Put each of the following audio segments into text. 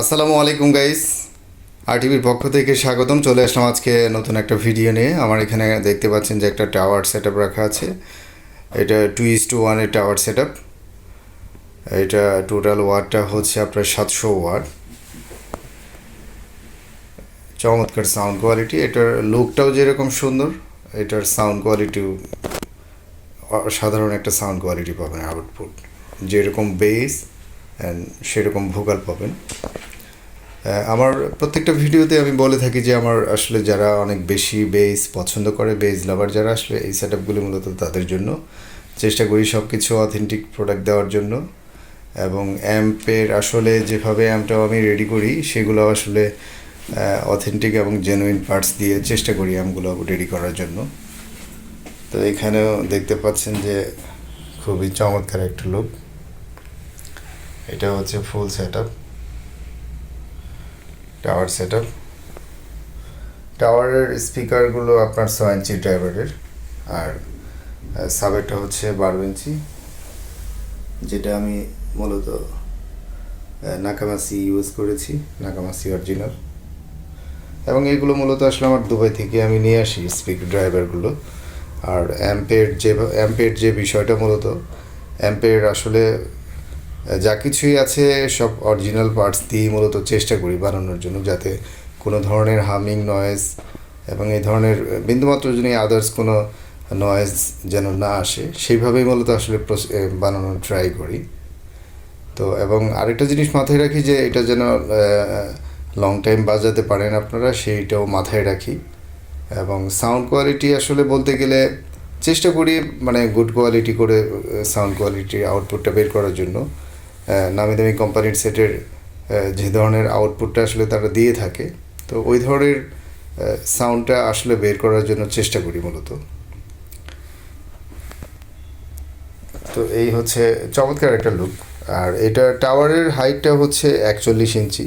আসসালামু আলাইকুম গাইস আর টিভির পক্ষ থেকে স্বাগতম। চলে আসলাম আজকে নতুন একটা ভিডিও নিয়ে। আমার এখানে দেখতে পাচ্ছেন যে একটা টাওয়ার সেট রাখা আছে। এটা টু ইস টু ওয়ানের টাওয়ার সেট এটা টোটাল ওয়াটটা হচ্ছে আপনার সাতশো ওয়াট চমৎকার সাউন্ড কোয়ালিটি এটার লুকটাও যেরকম সুন্দর, এটার সাউন্ড কোয়ালিটিও সাধারণ একটা সাউন্ড কোয়ালিটি পাবেন আউটপুট যেরকম বেস সেরকম ভোকাল পাবেন। আমার প্রত্যেকটা ভিডিওতে আমি বলে থাকি যে আমার আসলে যারা অনেক বেশি বেস পছন্দ করে বেস লাভার যারা আসলে এই সেট আপগুলি মূলত তাদের জন্য। চেষ্টা করি সব কিছু অথেন্টিক প্রোডাক্ট দেওয়ার জন্য। এবং অ্যাম্পের আসলে যেভাবে অ্যাম্পটাও আমি রেডি করি সেগুলো আসলে অথেন্টিক এবং জেনুইন পার্টস দিয়ে চেষ্টা করি অ্যাম্পগুলো রেডি করার জন্য। তো এখানেও দেখতে পাচ্ছেন যে খুবই চমৎকার একটা লুক এটা হচ্ছে full set up tower set টাওয়ারের স্পিকারগুলো আপনার ছয় ইঞ্চি ড্রাইভারের আর সাবেরটা হচ্ছে বারো ইঞ্চি যেটা আমি মূলত নাকামাসি ইউজ করেছি, নাকামাসি অরিজিনাল এবং এগুলো মূলত আসলে আমার দুবাই থেকে আমি নিয়ে আসি স্পিক ড্রাইভারগুলো আর অ্যাম্পের যে অ্যাম্পের যে বিষয়টা মূলত অ্যাম্পের আসলে যা কিছুই আছে, সব অরিজিনাল পার্টস দিয়েই মূলত চেষ্টা করি বানানোর জন্য যাতে কোনো ধরনের হামিং নয়েজ এবং এই ধরনের, বিন্দুমাত্র যদি আদার্স কোনো নয়েজ যেন না আসে, সেইভাবেই মূলত আসলে বানানোর ট্রাই করি। তো এবং আরেকটা জিনিস মাথায় রাখি যে এটা যেন লং টাইম বাজাতে পারেন আপনারা, সেইটাও মাথায় রাখি। এবং সাউন্ড কোয়ালিটি আসলে বলতে গেলে চেষ্টা করি মানে গুড কোয়ালিটি করে সাউন্ড কোয়ালিটির আউটপুটটা বের করার জন্য। নামি দামি কোম্পানির সেটের যে ধরনের আউটপুটটা আসলে তারা দিয়ে থাকে, তো ওই ধরনের সাউন্ডটা আসলে বের করার জন্য চেষ্টা করি মূলত। তো এই হচ্ছে চমৎকার একটা লুক আর এটা টাওয়ারের হাইটটা হচ্ছে একচল্লিশ ইঞ্চি।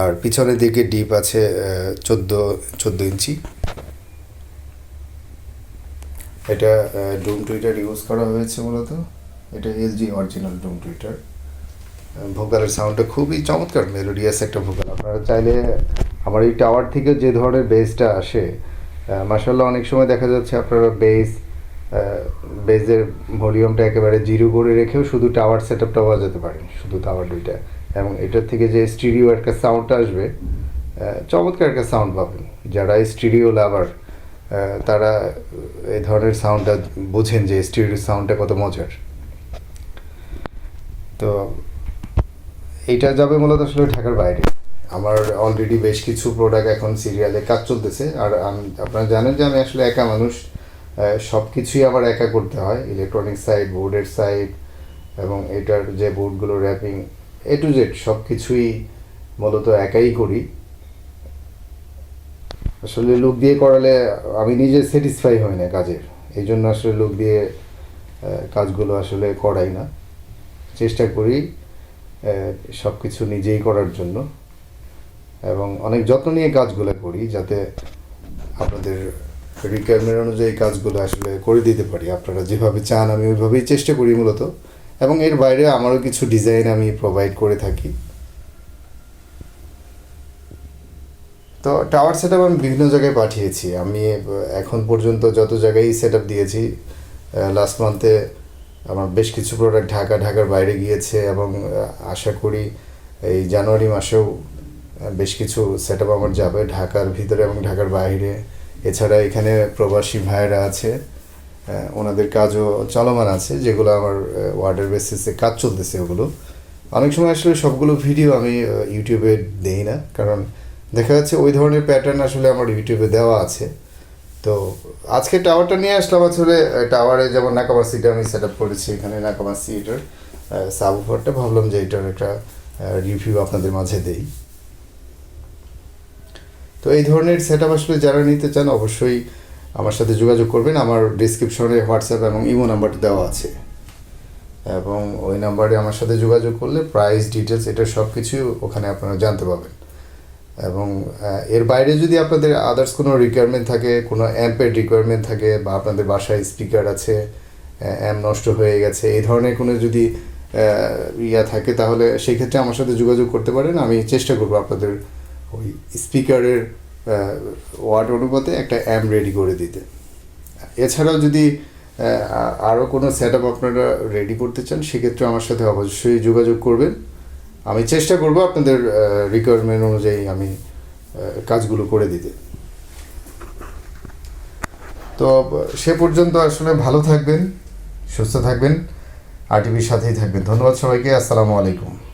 আর পিছনের দিকে ডিপ আছে চোদ্দ চোদ্দ ইঞ্চি। এটা ডুম টুইটার ইউজ করা হয়েছে মূলত। এটা এলজি অরিজিনাল ডুম টুইটার ভোকালের সাউন্ডটা খুবই চমৎকার মেলোডিয়াস একটা ভোকাল। আপনারা চাইলে আমার এই টাওয়ার থেকে যে ধরনের বেসটা আসে মাসাল্লাহ অনেক সময় দেখা যাচ্ছে আপনারা বেস বেসের ভলিউমটা একেবারে জিরো করে রেখেও শুধু টাওয়ার সেট আপটা বাজাতে পারেন শুধু টাওয়ার দুইটা। এবং এটার থেকে যে স্টিরিও একটা সাউন্ডটা আসবে চমৎকার একটা সাউন্ড পাবেন। যারা স্টিরিও লাভার তারা এই ধরনের সাউন্ডটা বোঝেন যে স্টিরিও সাউন্ডটা কত মজার। তো এইটা যাবে মূলত আসলে ঢাকার বাইরে। আমার অলরেডি বেশ কিছু প্রোডাক্ট এখন সিরিয়ালে কাজ চলতেছে। আর আমি, আপনারা জানেন যে আমি আসলে একা মানুষ। সব কিছুই আবার একা করতে হয়। ইলেকট্রনিক সাইড বোর্ডের সাইড এবং এটার যে বোর্ডগুলো র্যাপিং এ টু জেড সব কিছুই মূলত একাই করি। আসলে লোক দিয়ে করালে আমি নিজে স্যাটিসফাই হই না কাজের। এই জন্য আসলে লোক দিয়ে কাজগুলো আসলে করাই না। চেষ্টা করি সব কিছু নিজেই করার জন্য এবং অনেক যত্ন নিয়ে কাজগুলো করি যাতে আপনাদের রিকোয়ারমেন্ট অনুযায়ী কাজগুলো আসলে করে দিতে পারি। আপনারা যেভাবে চান আমি ওইভাবেই চেষ্টা করি মূলত এবং এর বাইরে আমারও কিছু ডিজাইন আমি প্রোভাইড করে থাকি। তো টাওয়ার সেট আমি বিভিন্ন জায়গায় পাঠিয়েছি। আমি এখন পর্যন্ত যত জায়গায় সেট দিয়েছি লাস্ট মান্থে আমার বেশ কিছু প্রোডাক্ট ঢাকা, ঢাকার বাইরে গিয়েছে এবং আশা করি এই জানুয়ারি মাসেও বেশ কিছু সেট আমার যাবে ঢাকার ভিতরে এবং ঢাকার বাইরে। এছাড়া এখানে প্রবাসী ভাইয়েরা আছে ওনাদের কাজও চলমান আছে, যেগুলো আমার ওয়ার্ডের বেসিসে কাজ চলতেছে ওগুলো। অনেক সময় আসলে সবগুলো ভিডিও আমি ইউটিউবে দেই না, কারণ দেখা যাচ্ছে ওই ধরনের প্যাটার্ন আসলে আমার ইউটিউবে দেওয়া আছে। তো আজকে টাওয়ারটা নিয়ে আসলাম আসলে টাওয়ারে যেমন নাকামা সিটা আমি সেট আপ করেছি এখানে, নাকামা সিটার সাবুফারটা ভাবলাম যে এটার একটা রিভিউ আপনাদের মাঝে দেই। তো এই ধরনের সেট আপ আসলে যারা নিতে চান অবশ্যই আমার সাথে যোগাযোগ করবেন। আমার ডিসক্রিপশনে হোয়াটসঅ্যাপ এবং ইমো নাম্বারটা দেওয়া আছে। এবং ওই নাম্বারে আমার সাথে যোগাযোগ করলে প্রাইস ডিটেলস এটা সব কিছু ওখানে আপনারা জানতে পারবেন। এবং এর বাইরে যদি আপনাদের আদার্স কোনো রিকোয়ারমেন্ট থাকে, কোনো অ্যাম্পের রিকোয়ারমেন্ট থাকে বা আপনাদের বাসায় স্পিকার আছে অ্যাম্প নষ্ট হয়ে গেছে, এই ধরনের কোনো যদি ইয়া থাকে, তাহলে সেই ক্ষেত্রে আমার সাথে যোগাযোগ করতে পারেন। আমি চেষ্টা করব আপনাদের ওই স্পিকারের ওয়ার্ড অনুপাতে একটা অ্যাম রেডি করে দিতে। এছাড়াও যদি আরও কোনো সেট আপ আপনারা রেডি করতে চান, সেক্ষেত্রে আমার সাথে অবশ্যই যোগাযোগ করবেন। আমি চেষ্টা করব আপনাদের রিকোয়ারমেন্ট অনুযায়ী আমি কাজগুলো করে দিতে। তো, সে পর্যন্ত আসলে ভালো থাকবেন, সুস্থ থাকবেন, আর টিভির সাথেই থাকবেন। ধন্যবাদ সবাইকে, আসসালামু আলাইকুম।